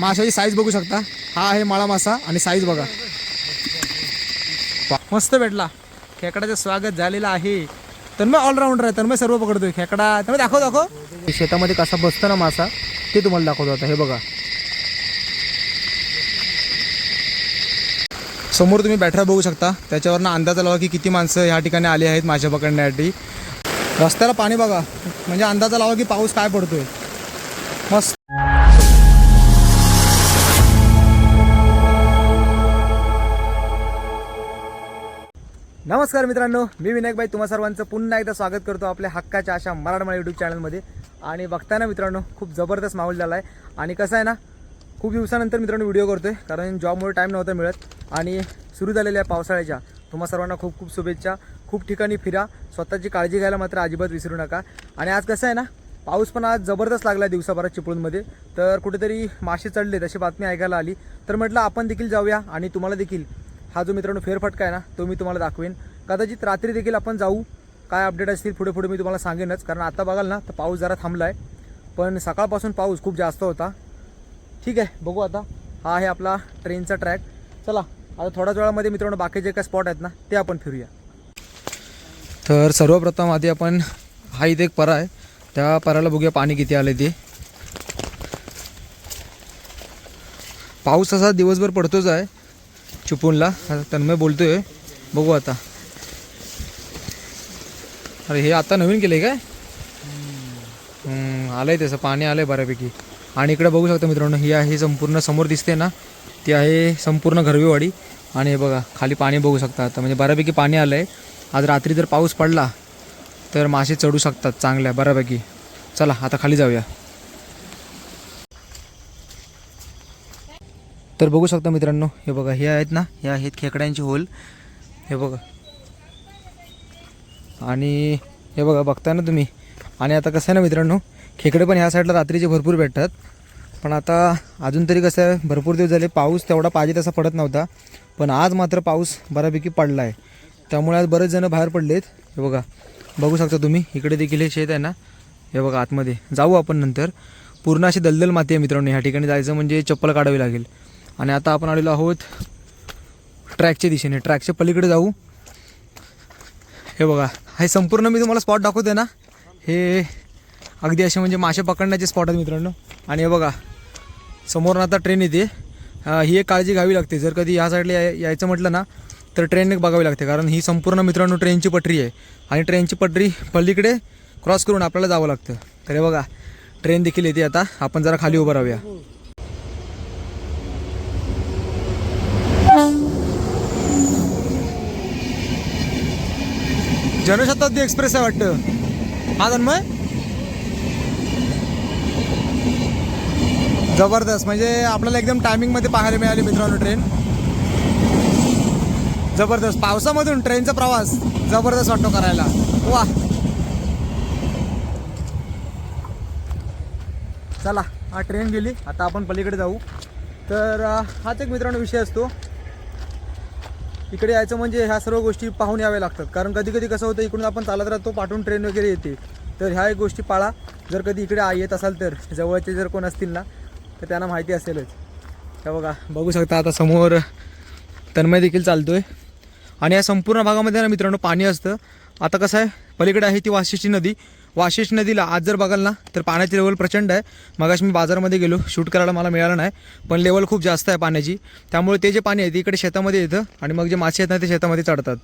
माशाची size बघू शकता. हा आहे माळा मासा आणि साईज बघा. मस्त भेटला. खेकड्याचं स्वागत झालेलं आहे. तन्मय ऑलराऊंडर आहे. तन्मय सर्व पकडतोय. खेकडा तन्मय दाखव दाखव. शेतामध्ये कसा बसतो ना मासा ते तुम्हाला दाखवतो आता. हे बघा. समोर तुम्ही बॅटरा बघू शकता. त्याच्यावरनं अंदाज लावा की किती माणसं ह्या ठिकाणी आली आहेत मासे पकडण्यासाठी. रस्त्याला पाणी बघा. म्हणजे अंदाजा लावा की पाऊस काय पडतोय. मस्त. नमस्कार मित्रांनो मी विनायकबाई. तुम्हा सर्वांचं पुन्हा एकदा स्वागत करतो आपल्या हक्काच्या अशा मराठमोळ्या यूट्यूब चॅनलमध्ये आणि बघताना मित्रांनो खूप जबरदस्त माहोल झाला आहे. आणि कसं आहे ना खूप दिवसानंतर मित्रांनो व्हिडिओ करतोय कारण जॉबमुळे टाईम नव्हता मिळत. आणि सुरू झालेल्या पावसाळ्याच्या तुम्हा सर्वांना खूप खूप शुभेच्छा. खूप ठिकाणी फिरा स्वतःची काळजी घ्यायला मात्र अजिबात विसरू नका. आणि आज कसं आहे ना पाऊस पण आज जबरदस्त लागला आहे दिवसाभरात चिपळूणमध्ये. तर कुठेतरी मासे चढले तशी बातमी ऐकायला आली. तर म्हटलं आपण देखील जाऊया आणि तुम्हाला देखील हा जो मित्रांनो फेरफटका आहे ना तो मी तुम्हाला दाखवेन. कदाचित रात्री देखील आपण जाऊ. काय अपडेट असतील पुढे पुढे मी तुम्हाला सांगेनच. कारण आता बघाल ना तर पाऊस जरा थांबला आहे पण सकाळपासून पाऊस खूप जास्त होता. ठीक आहे बघू आता. हा आहे आपला ट्रेनचा ट्रॅक चला आता थोड्याच वेळामध्ये मित्रांनो बाकीचे जे काय स्पॉट आहेत ना ते आपण फिरूया. तर सर्वप्रथम आधी आपण हा इथे एक परा आहे. त्या पराला बघूया पाणी किती आलं ते. पाऊस असा दिवसभर पडतोच आहे. चिपळूणला तन्मय बोलतोय. बघू आता. अरे हे आता नवीन केलं काय? हम्म, आलंय त्याचं पाणी आलंय बऱ्यापैकी. आणि इकडे बघू शकता मित्रांनो ही आहे संपूर्ण समोर दिसते ना ती आहे संपूर्ण घरवीवाडी. आणि हे बघा खाली पाणी बघू शकता आता. म्हणजे बऱ्यापैकी पाणी आलं आहे आज रात्री जर पाऊस पडला तर मासे चढू शकतात चांगल्या बऱ्यापैकी. चला आता खाली जाऊया. तर बघू शकता मित्रांनो हे बघा हे आहेत ना हे आहेत खेकड्यांचे होल. हे बघा. आणि हे बघा बघताय ना तुम्ही? आणि आता कसं आहे ना मित्रांनो खेकडे पण ह्या साईडला रात्रीचे भरपूर भेटतात. पण आता अजून तरी कसं आहे भरपूर दिवस झाले पाऊस तेवढा पाहिजे तसा पडत नव्हता. पण आज मात्र पाऊस बऱ्यापैकी पडला आहे त्यामुळे आज बरेच जण बाहेर पडलेत. हे बघा बघू शकता तुम्ही इकडे देखील हे शेत आहे ना? हे बघा आतमध्ये. जाऊ आपण नंतर. पूर्ण अशी दलदल माती आहे मित्रांनो ह्या ठिकाणी जायचं म्हणजे चप्पल काढावी लागेल. आणि आता आपण आलेलो आहोत ट्रॅकच्या दिशेने. ट्रॅकच्या पलीकडे जाऊ. हे बघा हे संपूर्ण मी तुम्हाला स्पॉट दाखवते ना? हे अगदी असे म्हणजे मासे पकडण्याचे स्पॉट आहेत मित्रांनो. आणि हे बघा समोरून आता ट्रेन येते. ही एक काळजी घ्यावी लागते. जर कधी ह्या साईडला यायचं म्हटलं ना तर ट्रेन एक बघावी लागते. कारण ही संपूर्ण मित्रांनो ट्रेनची पटरी आहे. आणि ट्रेनची पटरी पलीकडे क्रॉस करून आपल्याला जावं लागतं. तर हे बघा ट्रेन देखील येते आता. आपण जरा खाली उभं राहूया. जनशताब्दी एक्सप्रेस आहे वाटतं. हा तन्मय? जबरदस्त. म्हणजे आपल्याला एकदम टायमिंगमध्ये पाहायला मिळाली मित्रांनो ट्रेन जबरदस्त. पावसामधून ट्रेनचा प्रवास जबरदस्त वाटतो करायला. वा चला हा ट्रेन गेली. आता आपण पलीकडे जाऊ. तर हाच एक मित्रांनो विषय असतो. इकडे यायचं म्हणजे ह्या सर्व गोष्टी पाहून याव्या लागतात. कारण कधी कधी कसं होतं इकडून आपण चालत राहतो पाठवून ट्रेन वगैरे येते. तर ह्या एक गोष्टी पाळा. जर कधी इकडे येत असाल तर जवळचे जर कोण असतील ना तर त्यांना माहिती असेलच. त्या बघा बघू शकता आता समोर तन्मय देखील आहे आणि या संपूर्ण भागामध्ये ना मित्रांनो पाणी असतं. आता कसं आहे पलीकडे आहे ती वाशिष्ठी नदी. वाशिष नदीला आज जर बघाल ना तर पाण्याची लेवल प्रचंड आहे. मगाशी मी बाजारामध्ये गेलो शूट करायला मला मिळालं नाही पण लेवल खूप जास्त आहे पाण्याची. त्यामुळे ते जे पाणी आहे ते इकडे शेतामध्ये येतं आणि मग जे मासे आहेत ना ते शेतामध्ये चढतात.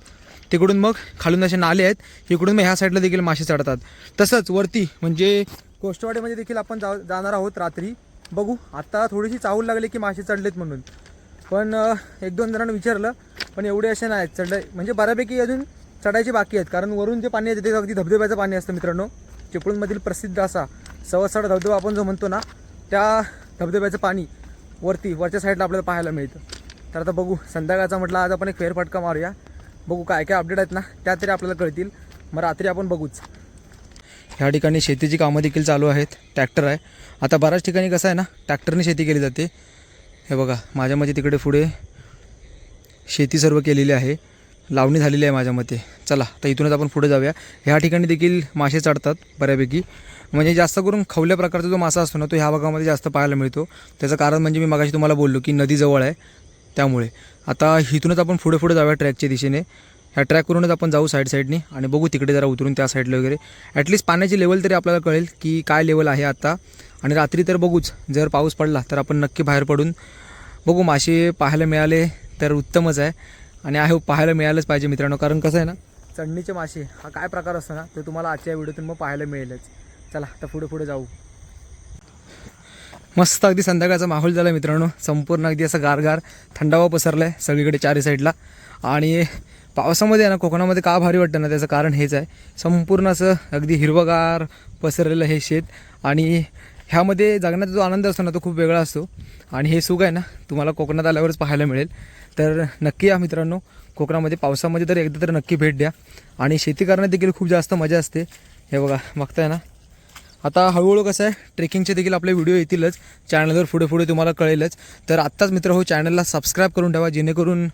तिकडून मग खालून असे नाले आहेत इकडून मग ह्या साईडला देखील मासे चढतात. तसंच वरती म्हणजे कोष्टवाडीमध्ये देखील आपण जा जाणार आहोत रात्री. बघू आत्ता थोडीशी चाहूल लागली की मासे चढलेत म्हणून. पण एक दोन जणांना विचारलं पण एवढे असे नाही चढले म्हणजे बऱ्यापैकी अजून चढायची बाकी आहेत. कारण वरून जे पाणी आहे ते अगदी धबधब्याचं पाणी असतं मित्रांनो. चिपळूणमधील प्रसिद्ध असा सवसाड धबधबा आपण जो म्हणतो ना त्या धबधब्याचं पाणी वरती वरच्या साईडला आपल्याला पाहायला मिळतं. तर आता बघू संध्याकाळचा म्हटलं आज आपण एक फेरफटका मारूया. बघू काय काय अपडेट आहेत ना त्या तरी आपल्याला कळतील. मग रात्री आपण बघूच. ह्या ठिकाणी शेतीची कामं देखील चालू आहेत. ट्रॅक्टर आहे. आता बऱ्याच ठिकाणी कसं आहे ना ट्रॅक्टरने शेती केली जाते. हे बघा माझ्या मते तिकडे पुढे शेती सर्व केलेली आहे. लावणी झालेली आहे माझ्या मते. चला तर इथूनच आपण पुढे जाऊया. ह्या ठिकाणी देखील मासे चढतात बऱ्यापैकी. म्हणजे जास्त करून खवल्या प्रकारचा जो मासा असतो ना तो ह्या भागामध्ये जास्त पाहायला मिळतो. त्याचं कारण म्हणजे मी मागाशी तुम्हाला बोललो की नदी जवळ आहे त्यामुळे. आता इथूनच आपण पुढे पुढे जाऊया ट्रॅकच्या दिशेने. ह्या ट्रॅकवरूनच आपण जाऊ साईड साईडनी आणि बघू तिकडे जरा उतरून त्या साईडला वगैरे. ॲटलिस्ट पाण्याची लेवल तरी आपल्याला कळेल की काय लेवल आहे आता. आणि रात्री तर बघूच जर पाऊस पडला तर आपण नक्की बाहेर पडून बघू. मासे पाहायला मिळाले तर उत्तमच आहे. आणि आहे पाहायला मिळालंच पाहिजे मित्रांनो. कारण कसं आहे ना चढणीचे मासे हा काय प्रकार असतो ना ते तुम्हाला आजच्या व्हिडिओतून मग पाहायला मिळेलच. चला आता पुढे पुढे जाऊ. मस्त अगदी संध्याकाळचा माहोल झाला मित्रांनो. संपूर्ण अगदी असं गारगार थंडावा पसरला आहे सगळीकडे चारी साईडला. आणि पावसामध्ये आहे ना कोकणामध्ये का भारी वाटतं ना त्याचं कारण हेच आहे. संपूर्ण असं अगदी हिरवगार पसरलेलं हे शेत. आणि ह्यामध्ये जगण्याचा जो आनंद असतो ना तो खूप वेगळा असतो. आणि हे सुख आहे ना तुम्हाला कोकणात आल्यावरच पाहायला मिळेल. तर नक्की या मित्रांनो कोकणामध्ये पावसामध्ये तर एकदा तर नक्की भेट द्या. आणि शेती करण्यात देखील खूप जास्त मजा असते. हे बघा बघताय ना? आता हळूहळू कसं आहे ट्रेकिंगचे देखील आपले व्हिडिओ येतीलच. चॅनलवर पुढे पुढे तुम्हाला कळेलच. तर आत्ताच मित्र हो चॅनलला सबस्क्राईब करून ठेवा जेणेकरून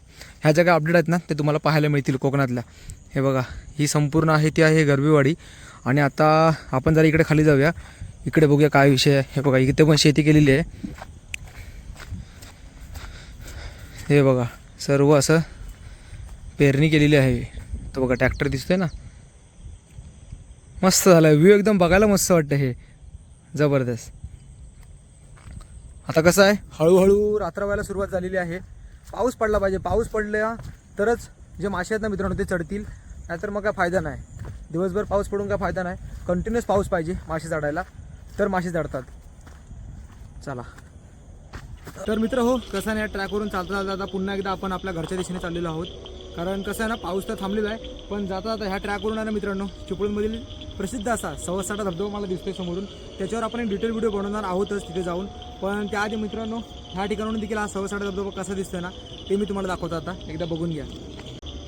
ह्या ज्या काही अपडेट आहेत ना ते तुम्हाला पाहायला मिळतील कोकणातल्या. हे बघा ही संपूर्ण आहे ती आहे गरबीवाडी आणि आता आपण जरा इकडे खाली जाऊया. इकडे बघूया काय विषय आहे. हे बघा इथे पण शेती केलेली आहे. हे बघा सर्व असं पेरणी केलेली आहे. तो बघा ट्रॅक्टर दिसतोय ना? मस्त झालं व्ह्यू एकदम बघायला मस्त वाटतं हे. जबरदस्त. आता कसं आहे? हळूहळू रात्र व्हायला सुरुवात झालेली आहे. पाऊस पडला पाहिजे. पाऊस पडला तरच जे मासे आहेत ना मित्रांनो ते चढतील. नाहीतर मग काय फायदा नाही. दिवसभर पाऊस पडून काय फायदा नाही. कंटिन्युअस पाऊस पाहिजे मासे चढायला. तर मासे चढतात. चला. तर मित्र हो कसं आहे ना या ट्रॅकवरून चालता चालता आता पुन्हा एकदा आपण आपल्या घरच्या दिशेने चाललेलो आहोत. कारण कसं आहे ना पाऊस तर थांबलेला आहे पण जाता जाता ह्या ट्रॅकवरून आहे ना मित्रांनो चिपळूणमधील प्रसिद्ध असा सवसाटा धबधबा मला दिसतोय समोरून. त्याच्यावर आपण एक डिटेल व्हिडिओ बनवणार आहोतच तिथे जाऊन. पण त्याआधी मित्रांनो ह्या ठिकाणाहून देखील हा सवसाटा धबधबा कसा दिसतोय ना ते मी तुम्हाला दाखवतो आता. एकदा बघून घ्या.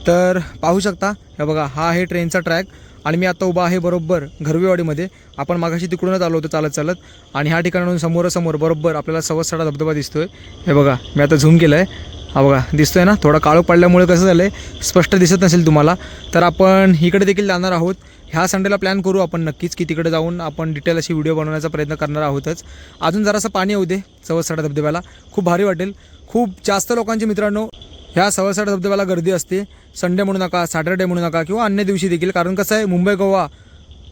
तर पाहू शकता हे बघा हा आहे ट्रेनचा ट्रॅक आणि मी आता उभा आहे बरोबर घरवेवाडीमध्ये. आपण मागाशी तिकडूनच आलो होतो चालत चालत. आणि ह्या ठिकाणाहून समोरासमोर बरोबर आपल्याला सवसाडा धबधबा दिसतो आहे हे बघा मी आता झूम केलं आहे हा बघा दिसतोय ना? थोडा काळो पडल्यामुळे कसं झालं आहे स्पष्ट दिसत नसेल तुम्हाला. तर आपण इकडे देखील जाणार आहोत. ह्या संडेला प्लॅन करू आपण नक्कीच की तिकडे जाऊन आपण डिटेल अशी व्हिडिओ बनवण्याचा प्रयत्न करणार आहोतच. अजून जरासं पाणी येऊ दे सवसाडा धबधब्याला. खूप भारी वाटेल. खूप जास्त लोकांचे मित्रांनो ह्या सवसाड धबधब्याला गर्दी असते. संडे म्हणू नका सॅटर्डे म्हणू नका किंवा अन्य दिवशी देखील. कारण कसं आहे मुंबई गोवा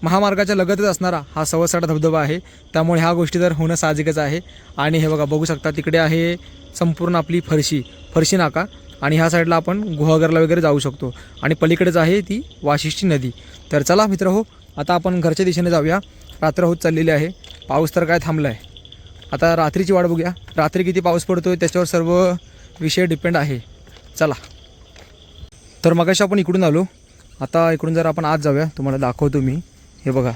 महामार्गाच्या लगतच असणारा हा सवसाडा धबधबा आहे. त्यामुळे ह्या गोष्टी तर होणं साहजिकच आहे. आणि हे बघा बघू शकता तिकडे आहे संपूर्ण आपली फरशी. फरशी नाका. आणि ह्या साईडला आपण गुहागरला वगैरे जाऊ शकतो. आणि पलीकडेच आहे ती वाशिष्ठी नदी. तर चला मित्र हो आता आपण घरच्या दिशेने जाऊया. रात्र होत चाललेली आहे. पाऊस तर काय थांबला आहे आता रात्रीची वाट बघूया. रात्री किती पाऊस पडतो त्याच्यावर सर्व विषय डिपेंड आहे. चला. तर मगाशी आपण इकडून आलो. आता इकडून जर आपण आज जाऊया. तुम्हाला दाखवतो मी. हे बघा.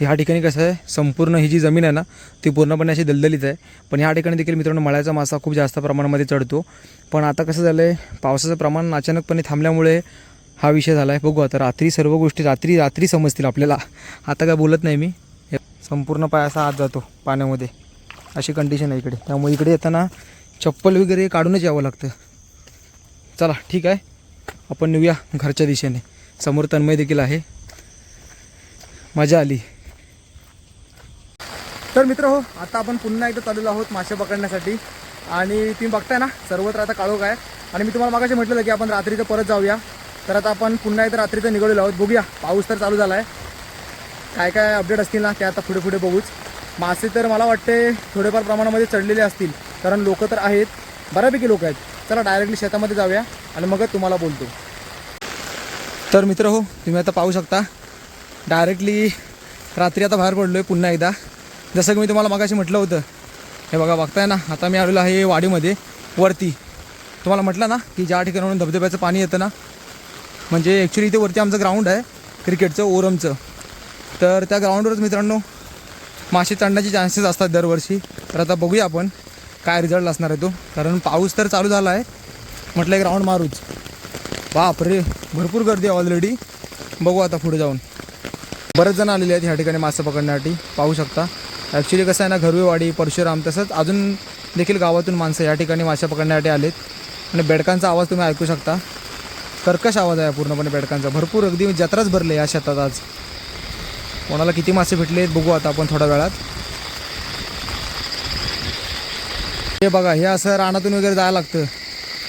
ह्या ठिकाणी कसं आहे संपूर्ण ही जी जमीन आहे ना ती पूर्णपणे अशी दलदलीत आहे. पण ह्या ठिकाणी देखील मित्रांनो मळ्याचा मासा खूप जास्त प्रमाणामध्ये चढतो. पण आता कसं झालं आहे पावसाचं प्रमाण अचानकपणे थांबल्यामुळे हा विषय झाला आहे बघू आता रात्री सर्व गोष्टी रात्री रात्री समजतील आपल्याला. आता काय बोलत नाही मी. संपूर्ण पाय असा आत जातो पाण्यामध्ये. अशी कंडिशन आहे इकडे. त्यामुळे इकडे येताना चप्पल वगैरे काढूनच यावं लागतं. चला ठीक आहे. आपण नेऊया घरच्या दिशेने. समोर तन्मय देखील आहे. मजा आली. तर मित्र हो आता आपण पुन्हा एकदा चालू आहोत मासे पकडण्यासाठी. आणि तुम्ही बघताय ना सर्वत्र आता काळोख आहे. आणि मी तुम्हाला मागाशी म्हटलं की आपण रात्रीचं परत जाऊया. तर आता आपण पुन्हा एकदा रात्रीचं निघालेलो आहोत. बघूया पाऊस तर चालू झाला आहे काय काय अपडेट असतील ना ते आता पुढे पुढे बघूच. मासे तर मला वाटते थोडेफार प्रमाणामध्ये चढलेले असतील. कारण लोक तर आहेत बऱ्यापैकी लोक आहेत. चला डायरेक्टली शेतामध्ये जाऊया आणि मगच तुम्हाला बोलतो. तर मित्र हो तुम्ही आता पाहू शकता डायरेक्टली रात्री आता बाहेर पडलो आहे पुन्हा एकदा. जसं की मी तुम्हाला मगाशी म्हटलं होतं हे बघा बघताय ना आता मी आलेलो आहे वाडीमध्ये वरती. तुम्हाला म्हटलं ना की ज्या ठिकाणाहून धबधब्याचं पाणी येतं ना म्हणजे ॲक्च्युली इथे वरती आमचं ग्राउंड आहे क्रिकेटचं ओरमचं. तर त्या ग्राउंडवरच मित्रांनो मासे चढण्याचे चान्सेस असतात दरवर्षी. तर आता बघूया आपण काय रिझल्ट असणार आहे तो? कारण पाऊस तर चालू झाला आहे. म्हटलं एक राऊंड मारूच. बापरे भरपूर गर्दी आहे ऑलरेडी बघू आता पुढे जाऊन. बरेच जण आलेले आहेत ह्या ठिकाणी मासे पकडण्यासाठी. पाहू शकता. ॲक्च्युली कसं आहे ना घरवेवाडी परशुराम तसंच अजून देखील गावातून माणसं या ठिकाणी मासे पकडण्यासाठी आलेत. आणि बेडकांचा आवाज तुम्ही ऐकू शकता. कर्कश आवाज आहे पूर्णपणे बेडकांचा. भरपूर अगदी जत्राच भरले या शेतात आज. कोणाला किती मासे भेटले बघू आता आपण थोड्या वेळात. हे बघा हे असं रानातून वगैरे जायला लागतं.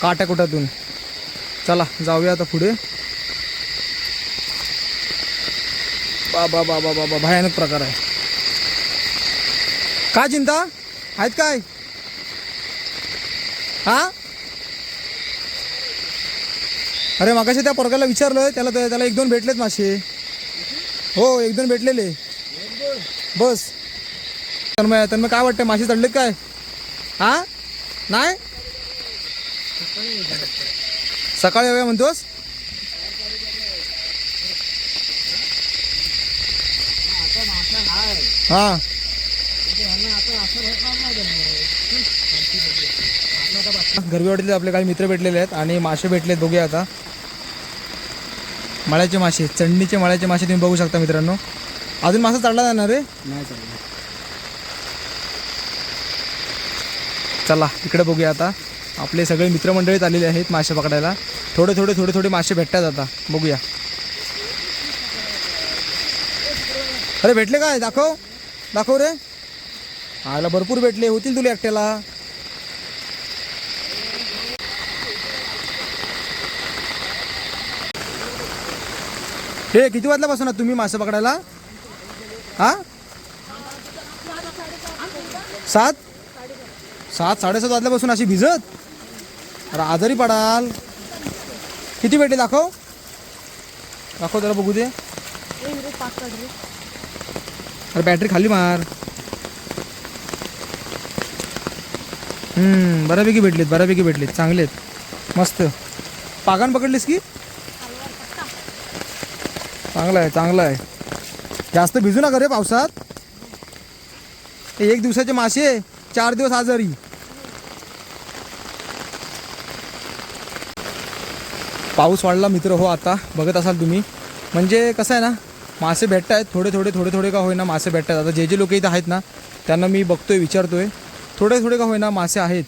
काट्याकुट्यातून चला जाऊया आता पुढे. बाबा बाबा बाबा भयानक प्रकार आहे. काय चिंता? आहेत काय? हा? अरे मागाशी त्या पोरगाला विचारलं त्याला त्याला एक दोन भेटलेत मासे. हो एक दोन भेटलेले. बस. तन्मय तन्मय काय वाटतं मासे चढलेत काय? हा? नाही? सकाळी येऊया म्हणतोस? हा. गरबीवाडीतले आपले काही मित्र भेटलेले आहेत आणि मासे भेटले बघूया आता. मळ्याचे मासे चंडीचे मळ्याचे मासे तुम्ही बघू शकता मित्रांनो. अजून मासा चढला जाणार रे? नाही चला इकडे बघूया आता. आपले सगळे मित्रमंडळीत आलेले आहेत मासे पकडायला. थोडे थोडे थोडे थोडे मासे भेटतात आता. बघूया. अरे भेटले काय? दाखव. दाखव रे. आयला भरपूर भेटले. होतील तुला एकट्याला. हे किती वाजल्यापासून तुम्ही मासे पकडायला? हा? सात? सात साडेसात वाजल्यापासून अशी भिजत. अरे आजारी पडाल. किती भेटले दाखव. दाखव त्याला बघू दे. अरे बॅटरी खाली मार. हम्म बऱ्यापैकी भेटलेत बऱ्यापैकी भेटलेत. चांगलेत. मस्त. पागान पकडलीस की? चांगलं आहे चांगलं आहे. जास्त भिजू नका रे पावसात. एक दिवसाचे मासे. चार दिवस आजारी. पाऊस वाढला मित्र हो आता बघत असाल तुम्ही. म्हणजे कसं आहे ना मासे भेटत आहेत थोडे थोडे थोडे थोडे का होईना मासे भेटत आहेत आता जे जे लोक इथं आहेत ना त्यांना मी बघतोय विचारतोय. थोडे थोडे का होईना मासे आहेत.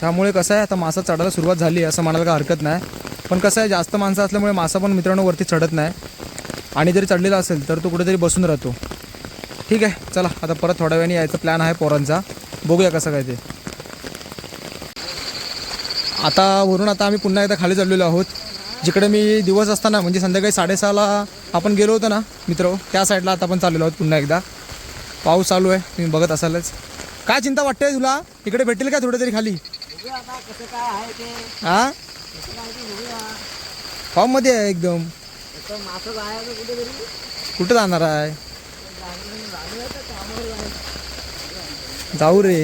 त्यामुळे कसं आहे आता मासा चढायला सुरुवात झाली असं म्हणायला काय हरकत नाही. पण कसं आहे जास्त माणसं असल्यामुळे मासा पण मित्रांनो वरती चढत नाही. आणि जरी चढलेला असेल तर तो कुठेतरी बसून राहतो. ठीक आहे चला आता परत थोड्या वेळाने यायचा प्लॅन आहे पोरांचा. बघूया कसं काय ते. आता वरून आता आम्ही पुन्हा एकदा खाली चाललेलो आहोत. जिकडे मी दिवस असताना म्हणजे संध्याकाळी साडेसहाला आपण गेलो होतो ना मित्र त्या साईडला आता आपण चाललेलो आहोत पुन्हा एकदा. पाऊस चालू आहे तुम्ही बघत असालच. काय चिंता वाटते तुला? इकडे भेटेल का थोडं तरी खाली? हा कसं फॉर्ममध्ये आहे एकदम. कुठे कुठं जाणार आहे? जाऊ रे.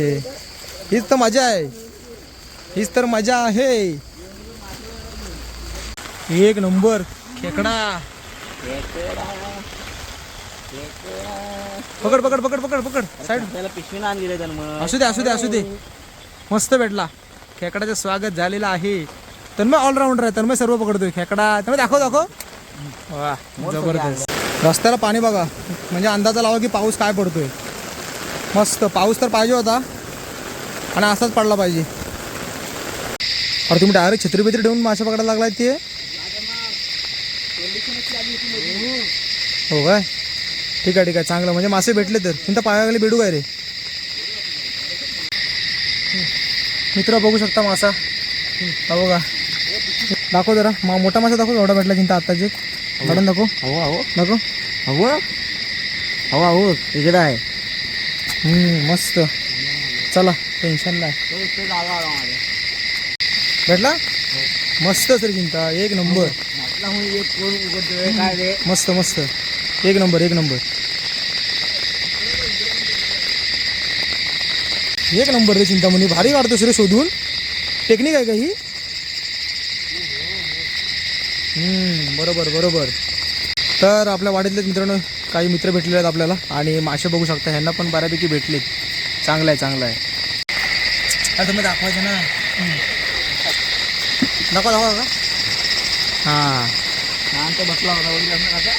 हीच तर मजा आहे. हीच तर मजा आहे. एक नंबर. खेकडा. पकड पकड पकड पकड पकड. साईड त्याला पिशवी आण गेले त्यानं मग. असू दे असू दे असू दे. मस्त भेटला. खेकडाचं स्वागत झालेलं आहे. तन्मय ऑलराऊंडर आहे. तन्मय सर्व पकडतोय. खेकडा. तन्मय दाखव दाखव. वा जबरदस्त. रस्त्याला पाणी बघा. म्हणजे अंदाजा लावा की पाऊस काय पडतोय. मस्त. पाऊस तर पाहिजे होता आणि असाच पडला पाहिजे. अरे तुम्ही डायरेक्ट छत्री बित्री ठेवून मासे पकडायला लागलाय ते. हो काय? ठीक आहे ठीक आहे. चांगलं. म्हणजे मासे भेटले तर. तुमच्या पायाखाली भेटू काय रे? मित्र बघू शकता मासा. हा बघा. दाखव जरा. मा मोठा मासा दाखव एवढा भेटला चिंता आत्ताची काढून दाखव. हो हो दाखव. हो हो हो इकडे आहे. मस्त. चला टेन्शन नाही. भेटला? मस्त सर चिंता एक नंबर. मस्त मस्त. एक नंबर एक नंबर. एक नंबर रे चिंतामणी भारी काढतोस रे शोधून. टेक्निक आहे का ही? बरोबर बरोबर. तर आपल्या वाडीतलेच मित्रांनो काही मित्र भेटलेले आहेत आपल्याला आणि मासे बघू शकता ह्यांना पण बऱ्यापैकी भेटले चांगलं आहे चांगलं आहे. तुम्ही दाखवायचं ना. दाखवा दाखवा. का हां. शांत बसला होता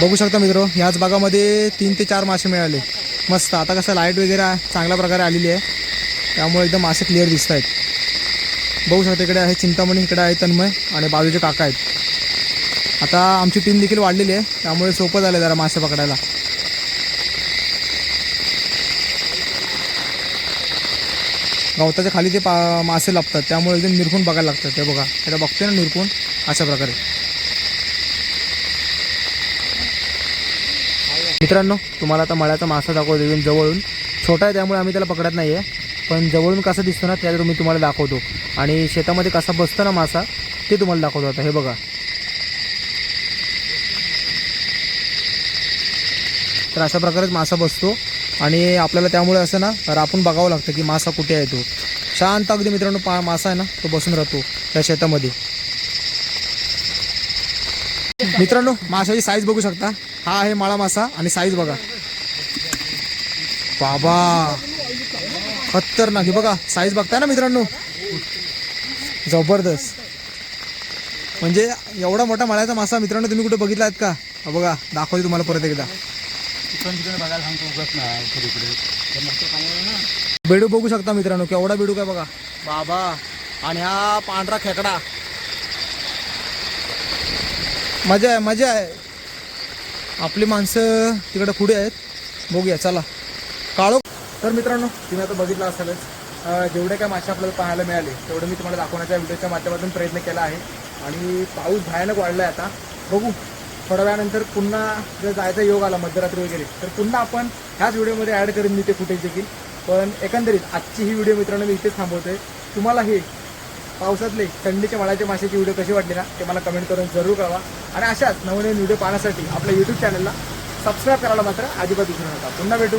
बघू शकता मित्र ह्याच भागामध्ये तीन ते चार मासे मिळाले. मस्त. आता कसं लाइट वगैरे चांगल्या प्रकारे आलेली आहे. त्यामुळे एकदम मासे क्लिअर दिसत आहेत बघू शकता इकडे आहे चिंतामणी इकडे आहे तन्मय आणि बाजूचे काका आहेत. आता आमची टीम देखील वाढलेली आहे त्यामुळे सोपं झालं जरा मासे पकडायला. गवताच्या खाली ते पा मासे लागतात त्यामुळे एकदम निरखून बघायला लागतात ते बघा. त्याला बघते ना निरखून अशा प्रकारे. मित्रांनो तुम्हाला आता मळ्याचा मासा दाखवतो एकदम जवळून. छोटा आहे त्यामुळे आम्ही त्याला पकडत नाही आहे पण जवळून कसं दिसतो ना त्यात मी तुम्हाला दाखवतो. आणि शेतामध्ये कसा बसतो ना मासा ते तुम्हाला दाखवतो आता. हे बघा. तर अशा प्रकारेच मासा बसतो. आणि आपल्याला त्यामुळे असं ना रापून बघावं लागतं की मासा कुठे आहे तो. शांत अगदी मित्रांनो पा मासा आहे ना तो बसून राहतो त्या शेतामध्ये. मित्रांनो माशाची साईज बघू शकता. हा आहे माळा मासा आणि साईज बघा. बाबा! खतरनाक. हे बघा साईज बघताय ना मित्रांनो? जबरदस्त. म्हणजे एवढा मोठा माळ्याचा मासा मित्रांनो तुम्ही कुठे बघितला आहेत का बघा दाखवते तुम्हाला परत एकदा. बेडू बघू शकता मित्रांनो केवढा बेडू काय बघा. बाबा आणि हा पांढरा खेकडा. मजा आहे मजा आहे. आपली माणसं तिकडे पुढे आहेत. बघूया चला. तर मित्रांनो तुम्ही आता बघितलं असेलच. जेवढे काय मासे आपल्याला पाहायला मिळाले तेवढे मी तुम्हाला दाखवण्याच्या व्हिडिओच्या माध्यमातून प्रयत्न केला आहे. आणि पाऊस भयानक वाढला आहे आता. बघू थोड्या वेळानंतर पुन्हा जर जायचा योग आला मध्यरात्री वगैरे तर पुन्हा आपण ह्याच व्हिडिओमध्ये ॲड करेन मी ते फुटेज देखील. पण एकंदरीत आजची ही व्हिडिओ मित्रांनो मी इथेच थांबवतोय. तुम्हाला हे पावसातले थंडीच्या माळाच्या माशाची व्हिडिओ कशी वाटली ना ते मला कमेंट करून जरूर कळवा. आणि अशाच नवनवीन व्हिडिओ पाहण्यासाठी आपल्या यूट्यूब चॅनलला सबस्क्राईब करायला मात्र अजिबात विसरू नका. पुन्हा भेटू.